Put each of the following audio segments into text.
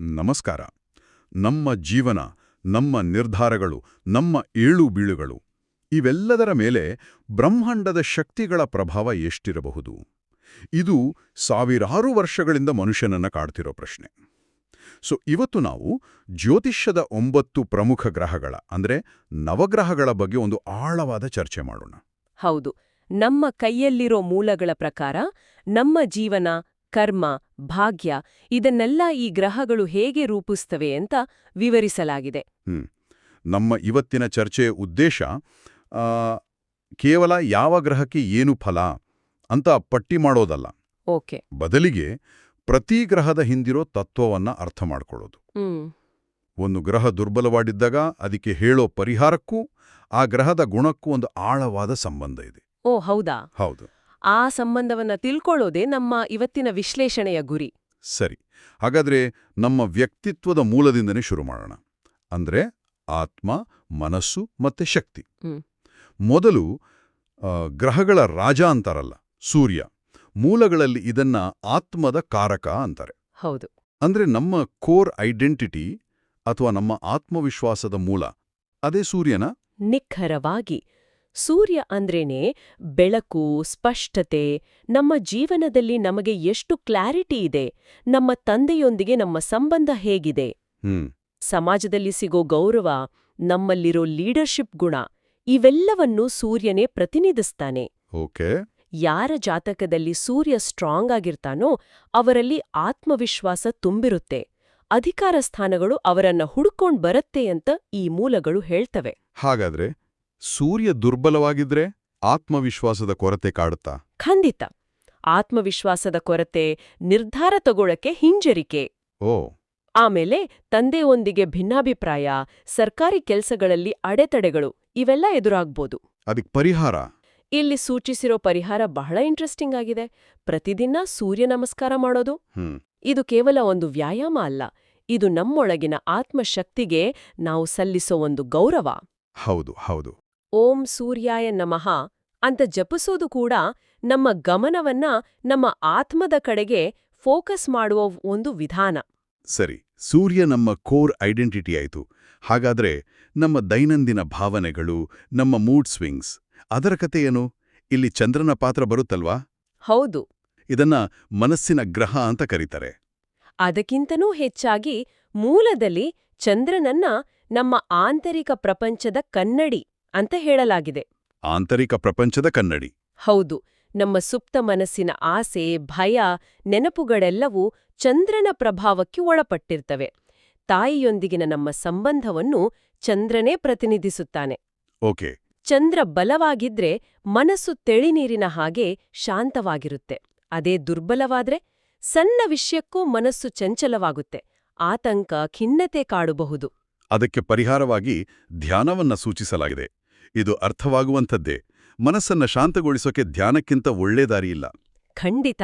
ನಮಸ್ಕಾರ. ನಮ್ಮ ಜೀವನ, ನಮ್ಮ ನಿರ್ಧಾರಗಳು, ನಮ್ಮ ಏಳು ಬೀಳುಗಳು, ಇವೆಲ್ಲದರ ಮೇಲೆ ಬ್ರಹ್ಮಾಂಡದ ಶಕ್ತಿಗಳ ಪ್ರಭಾವ ಎಷ್ಟಿರಬಹುದು? ಇದು ಸಾವಿರಾರು ವರ್ಷಗಳಿಂದ ಮನುಷ್ಯನನ್ನ ಕಾಡ್ತಿರೋ ಪ್ರಶ್ನೆ. ಸೊ, ಇವತ್ತು ನಾವು ಜ್ಯೋತಿಷ್ಯದ ಒಂಬತ್ತು ಪ್ರಮುಖ ಗ್ರಹಗಳ, ಅಂದ್ರೆ ನವಗ್ರಹಗಳ ಬಗ್ಗೆ ಒಂದು ಆಳವಾದ ಚರ್ಚೆ ಮಾಡೋಣ. ಹೌದು. ನಮ್ಮ ಕೈಯಲ್ಲಿರೋ ಮೂಲಗಳ ಪ್ರಕಾರ ನಮ್ಮ ಜೀವನ ಕರ್ಮ ಭಾಗ್ಯ ಇದನ್ನೆಲ್ಲ ಈ ಗ್ರಹಗಳು ಹೇಗೆ ರೂಪಿಸ್ತವೆ ಅಂತ ವಿವರಿಸಲಾಗಿದೆ. ನಮ್ಮ ಇವತ್ತಿನ ಚರ್ಚೆಯ ಉದ್ದೇಶ ಕೇವಲ ಯಾವ ಗ್ರಹಕ್ಕೆ ಏನು ಫಲ ಅಂತ ಪಟ್ಟಿ ಮಾಡೋದಲ್ಲ. ಓಕೆ. ಬದಲಿಗೆ ಪ್ರತಿ ಗ್ರಹದ ಹಿಂದಿರೋ ತತ್ವವನ್ನ ಅರ್ಥ ಮಾಡಿಕೊಳ್ಳೋದು. ಒಂದು ಗ್ರಹ ದುರ್ಬಲವಾಗಿದ್ದಾಗ ಅದಕ್ಕೆ ಹೇಳೋ ಪರಿಹಾರಕ್ಕೂ ಆ ಗ್ರಹದ ಗುಣಕ್ಕೂ ಒಂದು ಆಳವಾದ ಸಂಬಂಧ ಇದೆ. ಓ ಹೌದಾ? ಹೌದು. ಆ ಸಂಬಂಧವನ್ನ ತಿಳ್ಕೊಳ್ಳೋದೇ ನಮ್ಮ ಇವತ್ತಿನ ವಿಶ್ಲೇಷಣೆಯ ಗುರಿ. ಸರಿ. ಹಾಗಾದ್ರೆ ನಮ್ಮ ವ್ಯಕ್ತಿತ್ವದ ಮೂಲದಿಂದನೇ ಶುರು ಮಾಡೋಣ. ಅಂದ್ರೆ ಆತ್ಮ ಮನಸ್ಸು ಮತ್ತೆ ಶಕ್ತಿ. ಮೊದಲು ಗ್ರಹಗಳ ರಾಜ ಅಂತಾರಲ್ಲ ಸೂರ್ಯ. ಮೂಲಗಳಲ್ಲಿ ಇದನ್ನ ಆತ್ಮದ ಕಾರಕ ಅಂತಾರೆ. ಹೌದು. ಅಂದ್ರೆ ನಮ್ಮ ಕೋರ್ ಐಡೆಂಟಿಟಿ ಅಥವಾ ನಮ್ಮ ಆತ್ಮವಿಶ್ವಾಸದ ಮೂಲ ಅದೇ ಸೂರ್ಯನ? ನಿಖರವಾಗಿ ಸೂರ್ಯ ಅಂದ್ರೇನೆ ಬೆಳಕು ಸ್ಪಷ್ಟತೆ ನಮ್ಮ ಜೀವನದಲ್ಲಿ ನಮಗೆ ಎಷ್ಟು ಕ್ಲಾರಿಟಿ ಇದೆ ನಮ್ಮ ತಂದೆಯೊಂದಿಗೆ ನಮ್ಮ ಸಂಬಂಧ ಹೇಗಿದೆ. ಸಮಾಜದಲ್ಲಿ ಸಿಗೋ ಗೌರವ ನಮ್ಮಲ್ಲಿರೋ ಲೀಡರ್ಶಿಪ್ ಗುಣ ಇವೆಲ್ಲವನ್ನು ಸೂರ್ಯನೇ ಪ್ರತಿನಿಧಿಸ್ತಾನೆ. ಓಕೆ. ಯಾರ ಜಾತಕದಲ್ಲಿ ಸೂರ್ಯ ಸ್ಟ್ರಾಂಗ್ ಆಗಿರ್ತಾನೋ ಅವರಲ್ಲಿ ಆತ್ಮವಿಶ್ವಾಸ ತುಂಬಿರುತ್ತೆ. ಅಧಿಕಾರ ಸ್ಥಾನಗಳು ಅವರನ್ನ ಹುಡುಕೊಂಡ್ ಬರುತ್ತೆ ಅಂತ ಈ ಮೂಲಗಳು ಹೇಳ್ತವೆ. ಹಾಗಾದ್ರೆ ಸೂರ್ಯ ದುರ್ಬಲವಾಗಿದ್ರೆ ಆತ್ಮವಿಶ್ವಾಸದ ಕೊರತೆ ಕಾಡುತ್ತಾ? ಖಂಡಿತ. ಆತ್ಮವಿಶ್ವಾಸದ ಕೊರತೆ ನಿರ್ಧಾರ ತಗೊಳಕ್ಕೆ ಹಿಂಜರಿಕೆ. ಓ. ಆಮೇಲೆ ತಂದೆಯೊಂದಿಗೆ ಭಿನ್ನಾಭಿಪ್ರಾಯ ಸರ್ಕಾರಿ ಕೆಲಸಗಳಲ್ಲಿ ಅಡೆತಡೆಗಳು ಇವೆಲ್ಲ ಎದುರಾಗ್ಬೋದು. ಅದಕ್ಕೆ ಪರಿಹಾರ? ಇಲ್ಲಿ ಸೂಚಿಸಿರೋ ಪರಿಹಾರ ಬಹಳ ಇಂಟ್ರೆಸ್ಟಿಂಗ್ ಆಗಿದೆ. ಪ್ರತಿದಿನ ಸೂರ್ಯ ನಮಸ್ಕಾರ ಮಾಡೋದು. ಇದು ಕೇವಲ ಒಂದು ವ್ಯಾಯಾಮ ಅಲ್ಲ ಇದು ನಮ್ಮೊಳಗಿನ ಆತ್ಮಶಕ್ತಿಗೆ ನಾವು ಸಲ್ಲಿಸೋ ಒಂದು ಗೌರವ. ಹೌದು ಹೌದು. ಓಂ ಸೂರ್ಯಾಯ ನಮಃ ಅಂತ ಜಪಿಸೋದು ಕೂಡ ನಮ್ಮ ಗಮನವನ್ನ ನಮ್ಮ ಆತ್ಮದ ಕಡೆಗೆ ಫೋಕಸ್ ಮಾಡುವ ಒಂದು ವಿಧಾನ. ಸರಿ ಸೂರ್ಯ ನಮ್ಮ ಕೋರ್ ಐಡೆಂಟಿಟಿ ಆಯಿತು. ಹಾಗಾದ್ರೆ ನಮ್ಮ ದೈನಂದಿನ ಭಾವನೆಗಳು ನಮ್ಮ ಮೂಡ್ ಸ್ವಿಂಗ್ಸ್ ಅದರ ಕಥೆಯೇನು ಏನು? ಇಲ್ಲಿ ಚಂದ್ರನ ಪಾತ್ರ ಬರುತ್ತಲ್ವಾ? ಹೌದು. ಇದನ್ನ ಮನಸ್ಸಿನ ಗ್ರಹ ಅಂತ ಕರೀತಾರೆ. ಅದಕ್ಕಿಂತನೂ ಹೆಚ್ಚಾಗಿ ಮೂಲದಲ್ಲಿ ಚಂದ್ರನನ್ನ ನಮ್ಮ ಆಂತರಿಕ ಪ್ರಪಂಚದ ಕನ್ನಡಿ ಅಂತ ಹೇಳಲಾಗಿದೆ. ಆಂತರಿಕ ಪ್ರಪಂಚದ ಕನ್ನಡಿ. ಹೌದು ನಮ್ಮ ಸುಪ್ತ ಮನಸ್ಸಿನ ಆಸೆ ಭಯ ನೆನಪುಗಳೆಲ್ಲವೂ ಚಂದ್ರನ ಪ್ರಭಾವಕ್ಕೆ ಒಳಪಟ್ಟಿರ್ತವೆ. ತಾಯಿಯೊಂದಿಗಿನ ನಮ್ಮ ಸಂಬಂಧವನ್ನು ಚಂದ್ರನೇ ಪ್ರತಿನಿಧಿಸುತ್ತಾನೆ. ಓಕೆ. ಚಂದ್ರ ಬಲವಾಗಿದ್ರೆ ಮನಸ್ಸು ತೆಳಿನೀರಿನ ಹಾಗೆ ಶಾಂತವಾಗಿರುತ್ತೆ. ಅದೇ ದುರ್ಬಲವಾದ್ರೆ ಸಣ್ಣ ವಿಷಯಕ್ಕೂ ಮನಸ್ಸು ಚಂಚಲವಾಗುತ್ತೆ. ಆತಂಕ ಖಿನ್ನತೆ ಕಾಡಬಹುದು. ಅದಕ್ಕೆ ಪರಿಹಾರವಾಗಿ ಧ್ಯಾನವನ್ನ ಸೂಚಿಸಲಾಗಿದೆ. ಇದು ಅರ್ಥವಾಗುವಂಥದ್ದೇ. ಮನಸ್ಸನ್ನ ಶಾಂತಗೊಳಿಸೋಕೆ ಧ್ಯಾನಕ್ಕಿಂತ ಒಳ್ಳೆ ದಾರಿಯಿಲ್ಲ ಖಂಡಿತ.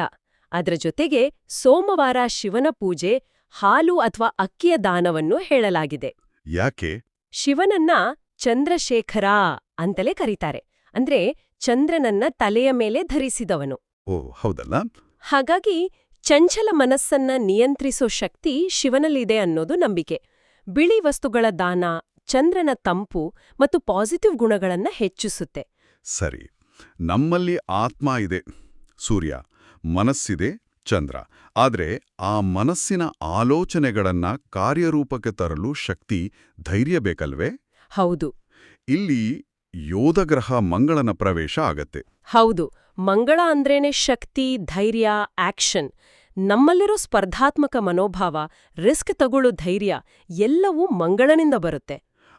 ಅದರ ಜೊತೆಗೆ ಸೋಮವಾರ ಶಿವನ ಪೂಜೆ ಹಾಲು ಅಥವಾ ಅಕ್ಕಿಯ ದಾನವನ್ನು ಹೇಳಲಾಗಿದೆ. ಯಾಕೆ? ಶಿವನನ್ನ ಚಂದ್ರಶೇಖರ ಅಂತಲೇ ಕರೀತಾರೆ. ಅಂದ್ರೆ ಚಂದ್ರನನ್ನ ತಲೆಯ ಮೇಲೆ ಧರಿಸಿದವನು. ಓ ಹೌದಲ್ಲ? ಹಾಗಾಗಿ ಚಂಚಲ ಮನಸ್ಸನ್ನ ನಿಯಂತ್ರಿಸೋ ಶಕ್ತಿ ಶಿವನಲ್ಲಿದೆ ಅನ್ನೋದು ನಂಬಿಕೆ. ಬಿಳಿ ವಸ್ತುಗಳ ದಾನ ಚಂದ್ರನ ತಂಪು ಮತ್ತು ಪಾಸಿಟಿವ್ ಗುಣಗಳನ್ನು ಹೆಚ್ಚಿಸುತ್ತೆ. ಸರಿ ನಮ್ಮಲ್ಲಿ ಆತ್ಮ ಇದೆ ಸೂರ್ಯ ಮನಸ್ಸಿದೆ ಚಂದ್ರ. ಆದರೆ ಆ ಮನಸ್ಸಿನ ಆಲೋಚನೆಗಳನ್ನ ಕಾರ್ಯರೂಪಕ್ಕೆ ತರಲು ಶಕ್ತಿ ಧೈರ್ಯ ಬೇಕಲ್ವೇ? ಹೌದು. ಇಲ್ಲಿ ಯೋಧ ಗ್ರಹ ಮಂಗಳನ ಪ್ರವೇಶ ಆಗತ್ತೆ. ಹೌದು ಮಂಗಳ ಅಂದ್ರೇನೆ ಶಕ್ತಿ ಧೈರ್ಯ ಆಕ್ಷನ್. ನಮ್ಮಲ್ಲಿರೋ ಸ್ಪರ್ಧಾತ್ಮಕ ಮನೋಭಾವ ರಿಸ್ಕ್ ತಗೊಳ್ಳೋ ಧೈರ್ಯ ಎಲ್ಲವೂ ಮಂಗಳನಿಂದ ಬರುತ್ತೆ.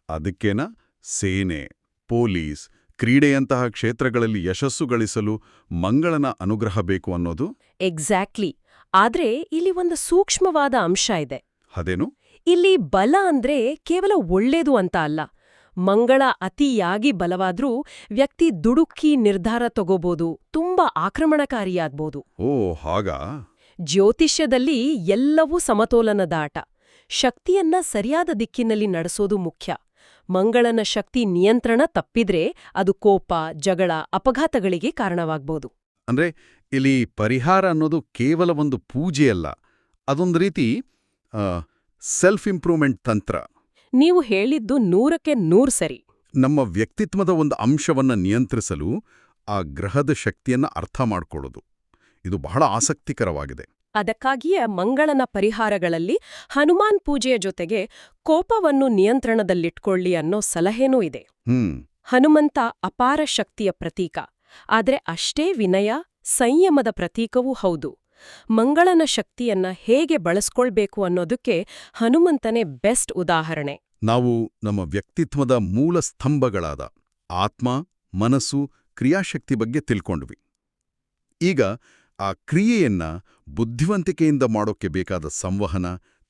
ಅದಕ್ಕೇನ? ಸೇನೆ ಪೊಲೀಸ್ ಕ್ರೀಡೆಯಂತಹ ಕ್ಷೇತ್ರಗಳಲ್ಲಿ ಯಶಸ್ಸು ಗಳಿಸಲು ಮಂಗಳನ ಅನುಗ್ರಹ ಬೇಕು ಅನ್ನೋದು? ಎಕ್ಸಾಕ್ಟ್ಲಿ. ಆದ್ರೆ ಇಲ್ಲಿ ಒಂದು ಸೂಕ್ಷ್ಮವಾದ ಅಂಶ ಇದೆ. ಅದೇನು? ಇಲ್ಲಿ ಬಲ ಅಂದ್ರೆ ಕೇವಲ ಒಳ್ಳೇದು ಅಂತ ಅಲ್ಲ. ಮಂಗಳ ಅತಿಯಾಗಿ ಬಲವಾದ್ರೂ ವ್ಯಕ್ತಿ ದುಡುಕಿ ನಿರ್ಧಾರ ತಗೋಬೋದು ತುಂಬಾ ಆಕ್ರಮಣಕಾರಿಯಾಗ್ಬೋದು. ಓ ಹಾಗಾ? ಜ್ಯೋತಿಷ್ಯದಲ್ಲಿ ಎಲ್ಲವೂ ಸಮತೋಲನದಾಟ. ಶಕ್ತಿಯನ್ನ ಸರಿಯಾದ ದಿಕ್ಕಿನಲ್ಲಿ ನಡೆಸೋದು ಮುಖ್ಯ. ಮಂಗಳನ ಶಕ್ತಿ ನಿಯಂತ್ರಣ ತಪ್ಪಿದ್ರೆ ಅದು ಕೋಪ ಜಗಳ ಅಪಘಾತಗಳಿಗೆ ಕಾರಣವಾಗ್ಬೋದು. ಅಂದ್ರೆ ಇಲ್ಲಿ ಪರಿಹಾರ ಅನ್ನೋದು ಕೇವಲ ಒಂದು ಪೂಜೆಯಲ್ಲ ಅದೊಂದು ರೀತಿ ಸೆಲ್ಫ್ ಇಂಪ್ರೂವ್ಮೆಂಟ್ ತಂತ್ರ. ನೀವು ಹೇಳಿದ್ದು ನೂರಕ್ಕೆ ನೂರು ಸರಿ. ನಮ್ಮ ವ್ಯಕ್ತಿತ್ವದ ಒಂದು ಅಂಶವನ್ನ ನಿಯಂತ್ರಿಸಲು ಆ ಗ್ರಹದ ಶಕ್ತಿಯನ್ನ ಅರ್ಥ ಮಾಡಿಕೊಳ್ಳೋದು. ಇದು ಬಹಳ ಆಸಕ್ತಿಕರವಾಗಿದೆ. ಅದಕ್ಕಾಗಿಯೇ ಮಂಗಳನ ಪರಿಹಾರಗಳಲ್ಲಿ ಹನುಮಾನ್ ಪೂಜೆಯ ಜೊತೆಗೆ ಕೋಪವನ್ನು ನಿಯಂತ್ರಣದಲ್ಲಿಟ್ಕೊಳ್ಳಿ ಅನ್ನೋ ಸಲಹೆನೂ ಇದೆ. ಹ್ಮ್. ಹನುಮಂತ ಅಪಾರ ಶಕ್ತಿಯ ಪ್ರತೀಕ. ಆದರೆ ಅಷ್ಟೇ ವಿನಯ ಸಂಯಮದ ಪ್ರತೀಕವೂ ಹೌದು. ಮಂಗಳನ ಶಕ್ತಿಯನ್ನ ಹೇಗೆ ಬಳಸ್ಕೊಳ್ಬೇಕು ಅನ್ನೋದಕ್ಕೆ ಹನುಮಂತನೇ ಬೆಸ್ಟ್ ಉದಾಹರಣೆ. ನಾವು ನಮ್ಮ ವ್ಯಕ್ತಿತ್ವದ ಮೂಲ ಸ್ತಂಭಗಳಾದ ಆತ್ಮ ಮನಸ್ಸು ಕ್ರಿಯಾಶಕ್ತಿ ಬಗ್ಗೆ ತಿಳ್ಕೊಂಡ್ವಿ. ಈಗ ಆ ಕ್ರಿಯೆಯನ್ನ ಬುದ್ಧಿವಂತಿಕೆಯಿಂದ ಮಾಡೋಕ್ಕೆ ಬೇಕಾದ ಸಂವಹನ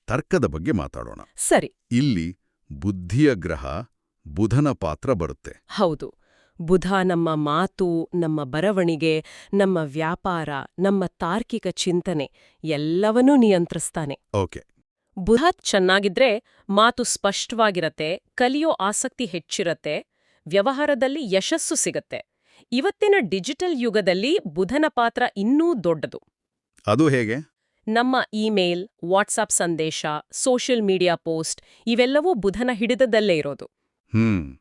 ತರ್ಕದ ಬಗ್ಗೆ ಮಾತಾಡೋಣ. ಸರಿ. ಇಲ್ಲಿ ಬುದ್ಧಿಯ ಗ್ರಹ ಬುಧನ ಪಾತ್ರ ಬರುತ್ತೆ. ಹೌದು. ಬುಧ ನಮ್ಮ ಮಾತು ನಮ್ಮ ಬರವಣಿಗೆ ನಮ್ಮ ವ್ಯಾಪಾರ ನಮ್ಮ ತಾರ್ಕಿಕ ಚಿಂತನೆ ಎಲ್ಲವನ್ನೂ ನಿಯಂತ್ರಿಸ್ತಾನೆ. ಓಕೆ. ಬುಧ ಚೆನ್ನಾಗಿದ್ರೆ ಮಾತು ಸ್ಪಷ್ಟವಾಗಿರತ್ತೆ ಕಲಿಯೋ ಆಸಕ್ತಿ ಹೆಚ್ಚಿರತ್ತೆ ವ್ಯವಹಾರದಲ್ಲಿ ಯಶಸ್ಸು ಸಿಗತ್ತೆ. ಇವತ್ತಿನ ಡಿಜಿಟಲ್ ಯುಗದಲ್ಲಿ ಬುಧನ ಪಾತ್ರ ಇನ್ನೂ ದೊಡ್ಡದು. ಅದು ಹೇಗೆ? ನಮ್ಮ ಇಮೇಲ್ ವಾಟ್ಸಾಪ್ ಸಂದೇಶ ಸೋಷಿಯಲ್ ಮೀಡಿಯಾ ಪೋಸ್ಟ್ ಇವೆಲ್ಲವೂ ಬುಧನ ಹಿಡಿದದಲ್ಲೇ ಇರೋದು. ಹ್ಮ್.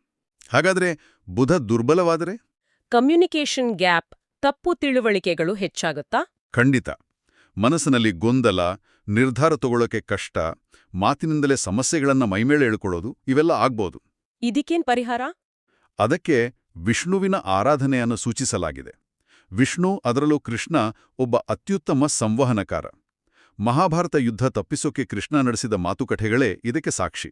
ಹಾಗಾದ್ರೆ ಬುಧ ದುರ್ಬಲವಾದರೆ? ಕಮ್ಯುನಿಕೇಷನ್ ಗ್ಯಾಪ್ ತಪ್ಪು ತಿಳುವಳಿಕೆಗಳು ಹೆಚ್ಚಾಗುತ್ತಾ? ಖಂಡಿತ. ಮನಸ್ಸಿನಲ್ಲಿ ಗೊಂದಲ ನಿರ್ಧಾರ ತಗೊಳ್ಳೋಕೆ ಕಷ್ಟ ಮಾತಿನಿಂದಲೇ ಸಮಸ್ಯೆಗಳನ್ನ ಮೈಮೇಲೆ ಎಳ್ಕೊಳ್ಳೋದು ಇವೆಲ್ಲ ಆಗ್ಬೋದು. ಇದಕ್ಕೇನ್ ಪರಿಹಾರ? ಅದಕ್ಕೆ ವಿಷ್ಣುವಿನ ಆರಾಧನೆಯನ್ನು ಸೂಚಿಸಲಾಗಿದೆ. ವಿಷ್ಣು ಅದರಲ್ಲೂ ಕೃಷ್ಣ ಒಬ್ಬ ಅತ್ಯುತ್ತಮ ಸಂವಹನಕಾರ. ಮಹಾಭಾರತ ಯುದ್ಧ ತಪ್ಪಿಸೋಕೆ ಕೃಷ್ಣ ನಡೆಸಿದ ಮಾತುಕತೆಗಳೇ ಇದಕ್ಕೆ ಸಾಕ್ಷಿ.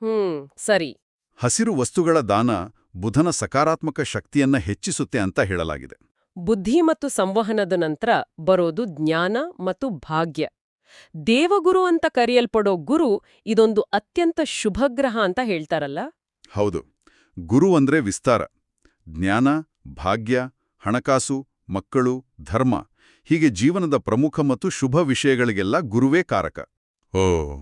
ಹ್ಮ್ ಸರಿ. ಹಸಿರು ವಸ್ತುಗಳ ದಾನ ಬುಧನ ಸಕಾರಾತ್ಮಕ ಶಕ್ತಿಯನ್ನ ಹೆಚ್ಚಿಸುತ್ತೆ ಅಂತ ಹೇಳಲಾಗಿದೆ. ಬುದ್ಧಿ ಮತ್ತು ಸಂವಹನದ ನಂತರ ಬರೋದು ಜ್ಞಾನ ಮತ್ತು ಭಾಗ್ಯ. ದೇವಗುರು ಅಂತ ಕರೆಯಲ್ಪಡೋ ಗುರು ಇದೊಂದು ಅತ್ಯಂತ ಶುಭಗ್ರಹ ಅಂತ ಹೇಳ್ತಾರಲ್ಲ? ಹೌದು. ಗುರು ಅಂದ್ರೆ ವಿಸ್ತಾರ. ಜ್ಞಾನ ಭಾಗ್ಯ ಹಣಕಾಸು ಮಕ್ಕಳು ಧರ್ಮ ಹೀಗೆ ಜೀವನದ ಪ್ರಮುಖ ಮತ್ತು ಶುಭ ವಿಷಯಗಳಿಗೆಲ್ಲ ಗುರುವೇ ಕಾರಕ. ಓ.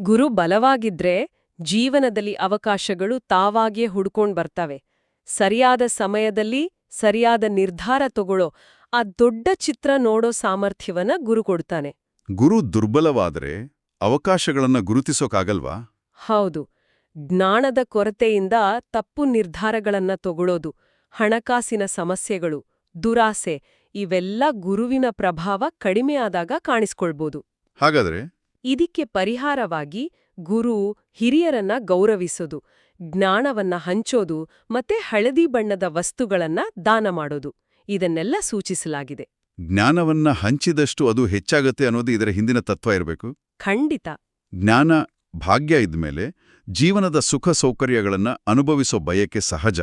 ಗುರು ಬಲವಾಗಿದ್ರೆ ಜೀವನದಲ್ಲಿ ಅವಕಾಶಗಳು ತಾವಾಗಿಯೇ ಹುಡ್ಕೊಂಡ್ ಬರ್ತವೆ. ಸರಿಯಾದ ಸಮಯದಲ್ಲಿ ಸರಿಯಾದ ನಿರ್ಧಾರ ತಗೊಳ್ಳೋ ಆ ದೊಡ್ಡ ಚಿತ್ರ ನೋಡೋ ಸಾಮರ್ಥ್ಯವನ್ನ ಗುರು ಕೊಡ್ತಾನೆ. ಗುರು ದುರ್ಬಲವಾದರೆ ಅವಕಾಶಗಳನ್ನ ಗುರುತಿಸೋಕಾಗಲ್ವಾ? ಹೌದು. ಜ್ಞಾನದ ಕೊರತೆಯಿಂದ ತಪ್ಪು ನಿರ್ಧಾರಗಳನ್ನ ತಗೊಳ್ಳೋದು ಹಣಕಾಸಿನ ಸಮಸ್ಯೆಗಳು ದುರಾಸೆ ಇವೆಲ್ಲ ಗುರುವಿನ ಪ್ರಭಾವ ಕಡಿಮೆಯಾದಾಗ ಕಾಣಿಸ್ಕೊಳ್ಬೋದು. ಹಾಗಾದ್ರೆ? ಇದಕ್ಕೆ ಪರಿಹಾರವಾಗಿ ಗುರು ಹಿರಿಯರನ್ನ ಗೌರವಿಸೋದು ಜ್ಞಾನವನ್ನ ಹಂಚೋದು ಮತ್ತೆ ಹಳದಿ ಬಣ್ಣದ ವಸ್ತುಗಳನ್ನ ದಾನ ಮಾಡೋದು ಇದನ್ನೆಲ್ಲ ಸೂಚಿಸಲಾಗಿದೆ. ಜ್ಞಾನವನ್ನ ಹಂಚಿದಷ್ಟು ಅದು ಹೆಚ್ಚಾಗತ್ತೆ ಅನ್ನೋದು ಇದರ ಹಿಂದಿನ ತತ್ವ ಇರಬೇಕು? ಖಂಡಿತ. ಜ್ಞಾನ ಭಾಗ್ಯ ಇದ್ಮೇಲೆ ಜೀವನದ ಸುಖ ಸೌಕರ್ಯಗಳನ್ನು ಅನುಭವಿಸೋ ಬಯಕೆ ಸಹಜ.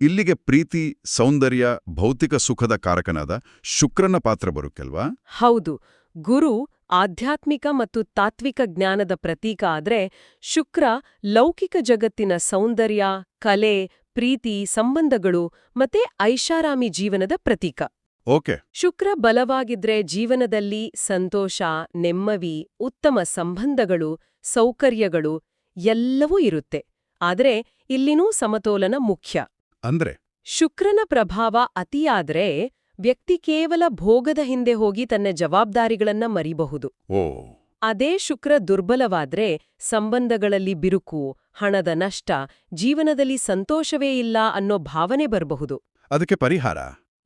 ಇಲ್ಲಿಗೆ ಪ್ರೀತಿ ಸೌಂದರ್ಯ ಭೌತಿಕ ಸುಖದ ಕಾರಕನಾದ ಶುಕ್ರನ ಪಾತ್ರ ಬರುಕೆಲ್ವಾ ಹೌದು. ಗುರು ಆಧ್ಯಾತ್ಮಿಕ ಮತ್ತು ತಾತ್ವಿಕ ಜ್ಞಾನದ ಪ್ರತೀಕ ಆದ್ರೆ ಶುಕ್ರ ಲೌಕಿಕ ಜಗತ್ತಿನ ಸೌಂದರ್ಯ ಕಲೆ ಪ್ರೀತಿ ಸಂಬಂಧಗಳು ಮತ್ತೆ ಐಷಾರಾಮಿ ಜೀವನದ ಪ್ರತೀಕ. ಓಕೆ. ಶುಕ್ರ ಬಲವಾಗಿದ್ರೆ ಜೀವನದಲ್ಲಿ ಸಂತೋಷ ನೆಮ್ಮವಿ ಉತ್ತಮ ಸಂಬಂಧಗಳು ಸೌಕರ್ಯಗಳು ಎಲ್ಲವೂ ಇರುತ್ತೆ. ಆದರೆ ಇಲ್ಲಿನೂ ಸಮತೋಲನ ಮುಖ್ಯ. ಅಂದ್ರೆ? ಶುಕ್ರನ ಪ್ರಭಾವ ಅತಿಯಾದ್ರೆ ವ್ಯಕ್ತಿ ಕೇವಲ ಭೋಗದ ಹಿಂದೆ ಹೋಗಿ ತನ್ನ ಜವಾಬ್ದಾರಿಗಳನ್ನ ಮರಿಬಹುದು. ಓ. ಅದೇ ಶುಕ್ರ ದುರ್ಬಲವಾದ್ರೆ ಸಂಬಂಧಗಳಲ್ಲಿ ಬಿರುಕು ಹಣದ ನಷ್ಟ ಜೀವನದಲ್ಲಿ ಸಂತೋಷವೇ ಇಲ್ಲ ಅನ್ನೋ ಭಾವನೆ ಬರಬಹುದು. ಅದಕ್ಕೆ ಪರಿಹಾರ?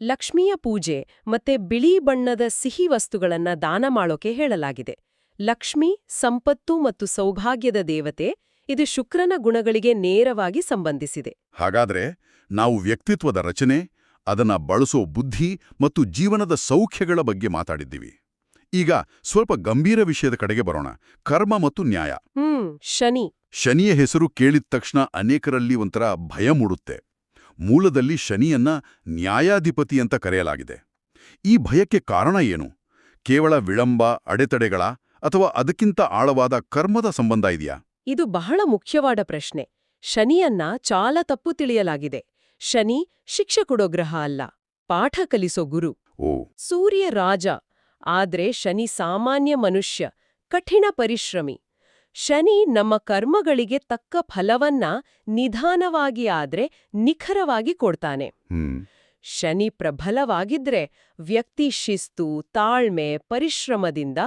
ಲಕ್ಷ್ಮಿಯ ಪೂಜೆ ಮತ್ತೆ ಬಿಳಿ ಬಣ್ಣದ ಸಿಹಿ ವಸ್ತುಗಳನ್ನ ದಾನ ಮಾಡೋಕೆ ಹೇಳಲಾಗಿದೆ. ಲಕ್ಷ್ಮಿ ಸಂಪತ್ತು ಮತ್ತು ಸೌಭಾಗ್ಯದ ದೇವತೆ ಇದು ಶುಕ್ರನ ಗುಣಗಳಿಗೆ ನೇರವಾಗಿ ಸಂಬಂಧಿಸಿದೆ. ಹಾಗಾದ್ರೆ ನಾವು ವ್ಯಕ್ತಿತ್ವದ ರಚನೆ ಅದನ್ನ ಬಳಸೋ ಬುದ್ಧಿ ಮತ್ತು ಜೀವನದ ಸೌಖ್ಯಗಳ ಬಗ್ಗೆ ಮಾತಾಡಿದ್ದೀವಿ. ಈಗ ಸ್ವಲ್ಪ ಗಂಭೀರ ವಿಷಯದ ಕಡೆಗೆ ಬರೋಣ. ಕರ್ಮ ಮತ್ತು ನ್ಯಾಯ. ಹ್ಮ್ ಶನಿ. ಶನಿಯ ಹೆಸರು ಕೇಳಿದ ತಕ್ಷಣ ಅನೇಕರಲ್ಲಿ ಒಂಥರ ಭಯ ಮೂಡುತ್ತೆ. ಮೂಲದಲ್ಲಿ ಶನಿಯನ್ನ ನ್ಯಾಯಾಧಿಪತಿ ಅಂತ ಕರೆಯಲಾಗಿದೆ. ಈ ಭಯಕ್ಕೆ ಕಾರಣ ಏನು? ಕೇವಲ ವಿಳಂಬ ಅಡೆತಡೆಗಳ ಅಥವಾ ಅದಕ್ಕಿಂತ ಆಳವಾದ ಕರ್ಮದ ಸಂಬಂಧ ಇದೆಯಾ? ಇದು ಬಹಳ ಮುಖ್ಯವಾದ ಪ್ರಶ್ನೆ. ಶನಿಯನ್ನ ಚಾಲ ತಪ್ಪು ತಿಳಿಯಲಾಗಿದೆ. ಶನಿ ಶಿಕ್ಷೆ ಕೊಡೋ ಗ್ರಹ ಅಲ್ಲ ಪಾಠ ಕಲಿಸೋ ಗುರು. ಓ. ಸೂರ್ಯ ರಾಜ ಆದ್ರೆ ಶನಿ ಸಾಮಾನ್ಯ ಮನುಷ್ಯ ಕಠಿಣ ಪರಿಶ್ರಮಿ. ಶನಿ ನಮ್ಮ ಕರ್ಮಗಳಿಗೆ ತಕ್ಕ ಫಲವನ್ನ ನಿಧಾನವಾಗಿ ಆದ್ರೆ ನಿಖರವಾಗಿ ಕೊಡ್ತಾನೆ. ಶನಿ ಪ್ರಬಲವಾಗಿದ್ರೆ ವ್ಯಕ್ತಿ ಶಿಸ್ತು ತಾಳ್ಮೆ ಪರಿಶ್ರಮದಿಂದ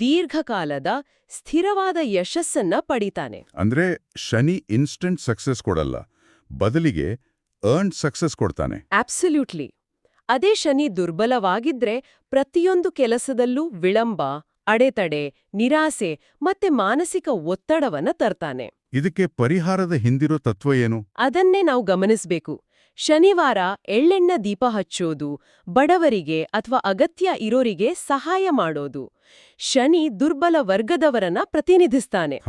ದೀರ್ಘಕಾಲದ ಸ್ಥಿರವಾದ ಯಶಸ್ಸನ್ನ ಪಡಿತಾನೆ. ಅಂದ್ರೆ ಶನಿ ಇನ್ಸ್ಟೆಂಟ್ ಸಕ್ಸಸ್ ಕೊಡಲ್ಲ ಬದಲಿಗೆ ಅರ್ನ್ ಸಕ್ಸಸ್ ಕೊಡ್ತಾನೆ. ಆಬ್ಸಲ್ಯೂಟ್ಲಿ ಅದೇ ಶನಿ ದುರ್ಬಲವಾಗಿದ್ರೆ ಪ್ರತಿಯೊಂದು ಕೆಲಸದಲ್ಲೂ ವಿಳಂಬ ಅಡೆತಡೆ ನಿರಾಸೆ ಮತ್ತೆ ಮಾನಸಿಕ ಒತ್ತಡವನ್ನ ತರ್ತಾನೆ. ಇದಕ್ಕೆ ಪರಿಹಾರದ ಹಿಂದಿರೋ ತತ್ವ ಏನು? ಅದನ್ನೇ ನಾವು ಗಮನಿಸ್ಬೇಕು. ಶನಿವಾರ ಎಳ್ಳೆಣ್ಣ ದೀಪ ಹಚ್ಚೋದು ಬಡವರಿಗೆ ಅಥವಾ ಅಗತ್ಯ ಇರೋರಿಗೆ ಸಹಾಯ ಮಾಡೋದು. ಶನಿ ದುರ್ಬಲ ವರ್ಗದವರನ್ನ ಪ್ರತಿನಿಧಿಸ್ತಾನೆ.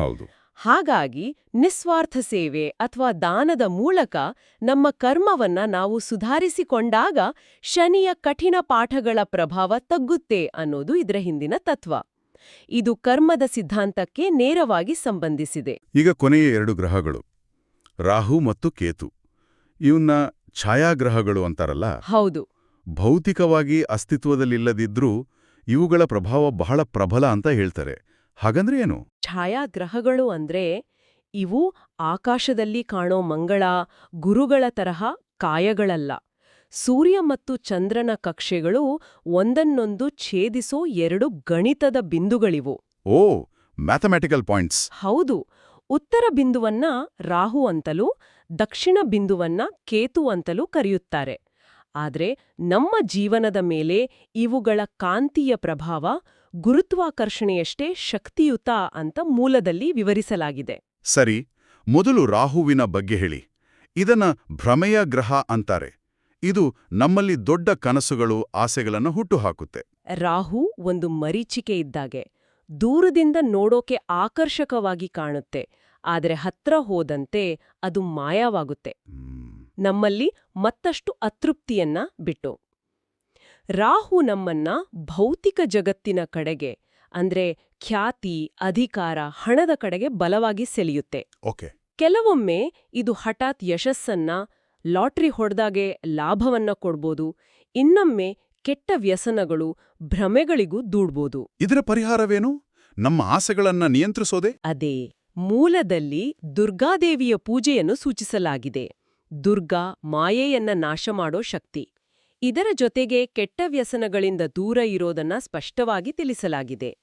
ಹಾಗಾಗಿ ನಿಸ್ವಾರ್ಥ ಸೇವೆ ಅಥವಾ ದಾನದ ಮೂಲಕ ನಮ್ಮ ಕರ್ಮವನ್ನ ನಾವು ಸುಧಾರಿಸಿಕೊಂಡಾಗ ಶನಿಯ ಕಠಿಣ ಪಾಠಗಳ ಪ್ರಭಾವ ತಗ್ಗುತ್ತೆ ಅನ್ನೋದು ಇದರ ಹಿಂದಿನ ತತ್ವ. ಇದು ಕರ್ಮದ ಸಿದ್ಧಾಂತಕ್ಕೆ ನೇರವಾಗಿ ಸಂಬಂಧಿಸಿದೆ. ಈಗ ಕೊನೆಯ ಎರಡು ಗ್ರಹಗಳು ರಾಹು ಮತ್ತು ಕೇತು. ಇವನ್ನ ಛಾಯಾಗ್ರಹಗಳು ಅಂತಾರಲ್ಲ? ಹೌದು. ಭೌತಿಕವಾಗಿ ಅಸ್ತಿತ್ವದಲ್ಲಿಲ್ಲದಿದ್ರೂ ಇವುಗಳ ಪ್ರಭಾವ ಬಹಳ ಪ್ರಬಲ ಅಂತ ಹೇಳ್ತಾರೆ. ಹಾಗಂದ್ರೆ ಏನು? ಛಾಯಾಗ್ರಹಗಳು ಅಂದ್ರೆ ಇವು ಆಕಾಶದಲ್ಲಿ ಕಾಣೋ ಮಂಗಳ ಗುರುಗಳ ತರಹ ಕಾಯಗಳಲ್ಲ. ಸೂರ್ಯ ಮತ್ತು ಚಂದ್ರನ ಕಕ್ಷೆಗಳು ಒಂದನ್ನೊಂದು ಛೇದಿಸೋ ಎರಡು ಗಣಿತದ ಬಿಂದುಗಳಿವು. ಓ ಮ್ಯಾಥಮೆಟಿಕಲ್ ಪಾಯಿಂಟ್ಸ್. ಹೌದು. ಉತ್ತರ ಬಿಂದುವನ್ನ ರಾಹು ಅಂತಲೂ ದಕ್ಷಿಣ ಬಿಂದುವನ್ನ ಕೇತು ಅಂತಲೂ ಕರೆಯುತ್ತಾರೆ. ಆದರೆ ನಮ್ಮ ಜೀವನದ ಮೇಲೆ ಇವುಗಳ ಕಾಂತೀಯ ಪ್ರಭಾವ ಗುರುತ್ವಾಕರ್ಷಣೆಯಷ್ಟೇ ಶಕ್ತಿಯುತ ಅಂತ ಮೂಲದಲ್ಲಿ ವಿವರಿಸಲಾಗಿದೆ. ಸರಿ ಮೊದಲು ರಾಹುವಿನ ಬಗ್ಗೆ ಹೇಳಿ. ಇದನ್ನ ಭ್ರಮೆಯ ಗ್ರಹ ಅಂತಾರೆ. ಇದು ನಮ್ಮಲ್ಲಿ ದೊಡ್ಡ ಕನಸುಗಳು ಆಸೆಗಳನ್ನು ಹುಟ್ಟುಹಾಕುತ್ತೆ. ರಾಹು ಒಂದು ಮರೀಚಿಕೆ ಇದ್ದಾಗೆ. ದೂರದಿಂದ ನೋಡೋಕೆ ಆಕರ್ಷಕವಾಗಿ ಕಾಣುತ್ತೆ. ಆದರೆ ಹತ್ರ ಹೋದಂತೆ ಅದು ಮಾಯವಾಗುತ್ತೆ. ನಮ್ಮಲ್ಲಿ ಮತ್ತಷ್ಟು ಅತೃಪ್ತಿಯನ್ನ ಬಿಟ್ಟು. ರಾಹು ನಮ್ಮನ್ನ ಭೌತಿಕ ಜಗತ್ತಿನ ಕಡೆಗೆ ಅಂದ್ರೆ ಖ್ಯಾತಿ ಅಧಿಕಾರ ಹಣದ ಕಡೆಗೆ ಬಲವಾಗಿ ಸೆಳೆಯುತ್ತೆ. ಕೆಲವೊಮ್ಮೆ ಇದು ಹಠಾತ್ ಯಶಸ್ಸನ್ನ ಲಾಟ್ರಿ ಹೊಡೆದಾಗೆ ಲಾಭವನ್ನ ಕೊಡ್ಬೋದು ಇನ್ನೊಮ್ಮೆ ಕೆಟ್ಟ ವ್ಯಸನಗಳು ಭ್ರಮೆಗಳಿಗೂ ದೂಡ್ಬೋದು. ಇದರ ಪರಿಹಾರವೇನು? ನಮ್ಮ ಆಸೆಗಳನ್ನ ನಿಯಂತ್ರಿಸೋದೇ? ಅದೇ. ಮೂಲದಲ್ಲಿ ದುರ್ಗಾದೇವಿಯ ಪೂಜೆಯನ್ನು ಸೂಚಿಸಲಾಗಿದೆ. ದುರ್ಗಾ ಮಾಯೆಯನ್ನ ನಾಶ ಮಾಡೋ ಶಕ್ತಿ. ಇದರ ಜೊತೆಗೆ ಕೆಟ್ಟ ವ್ಯಸನಗಳಿಂದ ದೂರ ಇರೋದನ್ನ ಸ್ಪಷ್ಟವಾಗಿ ತಿಳಿಸಲಾಗಿದೆ.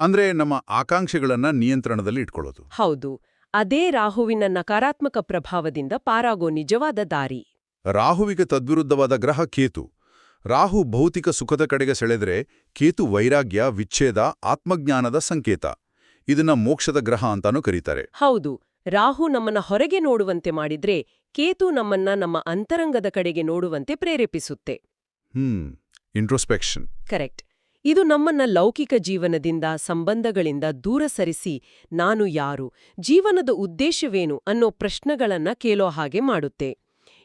ಅಂದ್ರೆ ನಮ್ಮ ಆಕಾಂಕ್ಷೆಗಳನ್ನ ನಿಯಂತ್ರಣದಲ್ಲಿ ಇಟ್ಕೊಳ್ಳೋದು. ಹೌದು. ಅದೇ ರಾಹುವಿನ ನಕಾರಾತ್ಮಕ ಪ್ರಭಾವದಿಂದ ಪಾರಾಗೋ ನಿಜವಾದ ದಾರಿ. ರಾಹುವಿಗೆ ತದ್ವಿರುದ್ಧವಾದ ಗ್ರಹ ಕೇತು. ರಾಹು ಭೌತಿಕ ಸುಖದ ಕಡೆಗೆ ಸೆಳೆದರೆ ಕೇತು ವೈರಾಗ್ಯ ವಿಚ್ಛೇದ ಆತ್ಮಜ್ಞಾನದ ಸಂಕೇತ. ಇದನ್ನ ಮೋಕ್ಷದ ಗ್ರಹ ಅಂತಾನೂ ಕರೀತಾರೆ. ಹೌದು ರಾಹು ನಮ್ಮನ್ನ ಹೊರಗೆ ನೋಡುವಂತೆ ಮಾಡಿದ್ರೆ ಕೇತು ನಮ್ಮನ್ನ ನಮ್ಮ ಅಂತರಂಗದ ಕಡೆಗೆ ನೋಡುವಂತೆ ಪ್ರೇರೇಪಿಸುತ್ತೆ. ಹ್ಮ್ ಇಂಟ್ರೋಸ್ಪೆಕ್ಷನ್ ಕರೆಕ್ಟ್. ಇದು ನಮ್ಮನ್ನ ಲೌಕಿಕ ಜೀವನದಿಂದ ಸಂಬಂಧಗಳಿಂದ ದೂರ ಸರಿಸಿ ನಾನು ಯಾರು ಜೀವನದ ಉದ್ದೇಶವೇನು ಅನ್ನೋ ಪ್ರಶ್ನೆಗಳನ್ನ ಕೇಳೋ ಹಾಗೆ ಮಾಡುತ್ತೆ.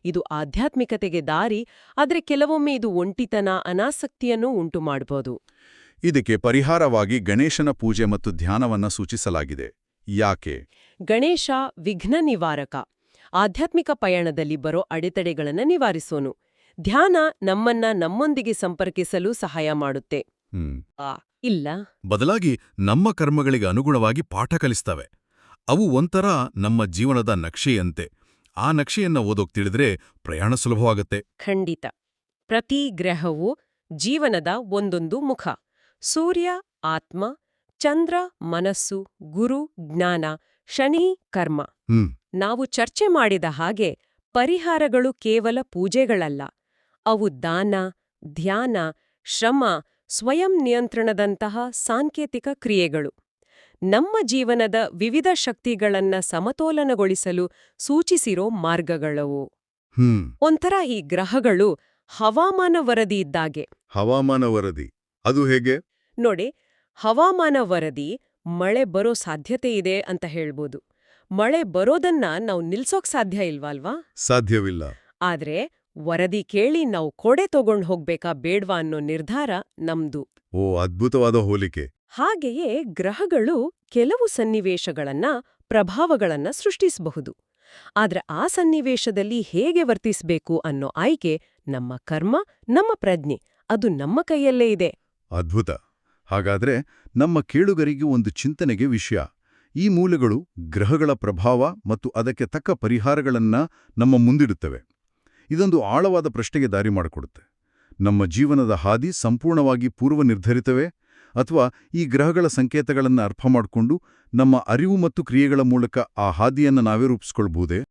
ಇದು ಆಧ್ಯಾತ್ಮಿಕತೆಗೆ ದಾರಿ ಆದರೆ ಕೆಲವೊಮ್ಮೆ ಇದು ಒಂಟಿತನ ಅನಾಸಕ್ತಿಯನ್ನು ಉಂಟು ಮಾಡಬಹುದು ಇದಕ್ಕೆ ಪರಿಹಾರವಾಗಿ ಗಣೇಶನ ಪೂಜೆ ಮತ್ತು ಧ್ಯಾನವನ್ನ ಸೂಚಿಸಲಾಗಿದೆ. ಯಾಕೆ? ಗಣೇಶ ವಿಘ್ನ ನಿವಾರಕ. ಆಧ್ಯಾತ್ಮಿಕ ಪಯಣದಲ್ಲಿ ಬರೋ ಅಡೆತಡೆಗಳನ್ನು ನಿವಾರಿಸೋನು. ಧ್ಯಾನ ನಮ್ಮನ್ನ ನಮ್ಮೊಂದಿಗೆ ಸಂಪರ್ಕಿಸಲು ಸಹಾಯ ಮಾಡುತ್ತೆ. ಇಲ್ಲ. ಬದಲಾಗಿ ನಮ್ಮ ಕರ್ಮಗಳಿಗೆ ಅನುಗುಣವಾಗಿ ಪಾಠ ಕಲಿಸ್ತವೆ. ಅವು ಒಂಥರ ನಮ್ಮ ಜೀವನದ ನಕ್ಷೆಯಂತೆ. ಆ ನಕ್ಷೆಯನ್ನ ಓದೋಕ್ ತಿಳಿದ್ರೆ ಪ್ರಯಾಣ ಸುಲಭವಾಗುತ್ತೆ. ಖಂಡಿತ. ಪ್ರತಿ ಗ್ರಹವು ಜೀವನದ ಒಂದೊಂದು ಮುಖ. ಸೂರ್ಯ ಆತ್ಮ ಚಂದ್ರ ಮನಸ್ಸು ಗುರು ಜ್ಞಾನ ಶನಿ ಕರ್ಮ. ನಾವು ಚರ್ಚೆ ಮಾಡಿದ ಹಾಗೆ ಪರಿಹಾರಗಳು ಕೇವಲ ಪೂಜೆಗಳಲ್ಲ. ಅವು ದಾನ ಧ್ಯಾನ ಶ್ರಮ ಸ್ವಯಂ ನಿಯಂತ್ರಣದಂತಹ ಸಾಂಕೇತಿಕ ಕ್ರಿಯೆಗಳು. ನಮ್ಮ ಜೀವನದ ವಿವಿಧ ಶಕ್ತಿಗಳನ್ನ ಸಮತೋಲನಗೊಳಿಸಲು ಸೂಚಿಸಿರೋ ಮಾರ್ಗಗಳವು. ಒಂಥರ ಈ ಗ್ರಹಗಳು ಹವಾಮಾನ ವರದಿ ಇದ್ದಾಗೆ. ಹವಾಮಾನ ವರದಿ. ಅದು ಹೇಗೆ? ನೋಡಿ ಹವಾಮಾನ ವರದಿ ಮಳೆ ಬರೋ ಸಾಧ್ಯತೆ ಇದೆ ಅಂತ ಹೇಳ್ಬೋದು. ಮಳೆ ಬರೋದನ್ನ ನಾವು ನಿಲ್ಸೋಕ್ ಸಾಧ್ಯ ಇಲ್ವಲ್ವಾ ಸಾಧ್ಯವಿಲ್ಲ. ಆದ್ರೆ ವರದಿ ಕೇಳಿ ನಾವು ಕೊಡೆ ತಗೊಂಡು ಹೋಗ್ಬೇಕಾ ಬೇಡ್ವಾ ಅನ್ನೋ ನಿರ್ಧಾರ ನಮ್ದು. ಓ ಅದ್ಭುತವಾದ ಹೋಲಿಕೆ. ಹಾಗೆಯೇ ಗ್ರಹಗಳು ಕೆಲವು ಸನ್ನಿವೇಶಗಳನ್ನ ಪ್ರಭಾವಗಳನ್ನ ಸೃಷ್ಟಿಸಬಹುದು. ಆದ್ರೆ ಆ ಸನ್ನಿವೇಶದಲ್ಲಿ ಹೇಗೆ ವರ್ತಿಸಬೇಕು ಅನ್ನೋ ಆಯ್ಕೆ ನಮ್ಮ ಕರ್ಮ ನಮ್ಮ ಪ್ರಜ್ಞೆ. ಅದು ನಮ್ಮ ಕೈಯಲ್ಲೇ ಇದೆ. ಅದ್ಭುತ. ಹಾಗಾದ್ರೆ ನಮ್ಮ ಕೇಳುಗರಿಗೆ ಒಂದು ಚಿಂತನೆಗೆ ವಿಷಯ. ಈ ಮೂಲಗಳು ಗ್ರಹಗಳ ಪ್ರಭಾವ ಮತ್ತು ಅದಕ್ಕೆ ತಕ್ಕ ಪರಿಹಾರಗಳನ್ನು ನಮ್ಮ ಮುಂದಿಡುತ್ತವೆ. ಇದೊಂದು ಆಳವಾದ ಪ್ರಶ್ನೆಗೆ ದಾರಿ ಮಾಡಿಕೊಡುತ್ತೆ. ನಮ್ಮ ಜೀವನದ ಹಾದಿ ಸಂಪೂರ್ಣವಾಗಿ ಪೂರ್ವ ನಿರ್ಧರಿತವೇ ಅಥವಾ ಈ ಗ್ರಹಗಳ ಸಂಕೇತಗಳನ್ನು ಅರ್ಥ ಮಾಡಿಕೊಂಡು ನಮ್ಮ ಅರಿವು ಮತ್ತು ಕ್ರಿಯೆಗಳ ಮೂಲಕ ಆ ಹಾದಿಯನ್ನು ನಾವೇ ರೂಪಿಸ್ಕೊಳ್ಬಹುದೇ?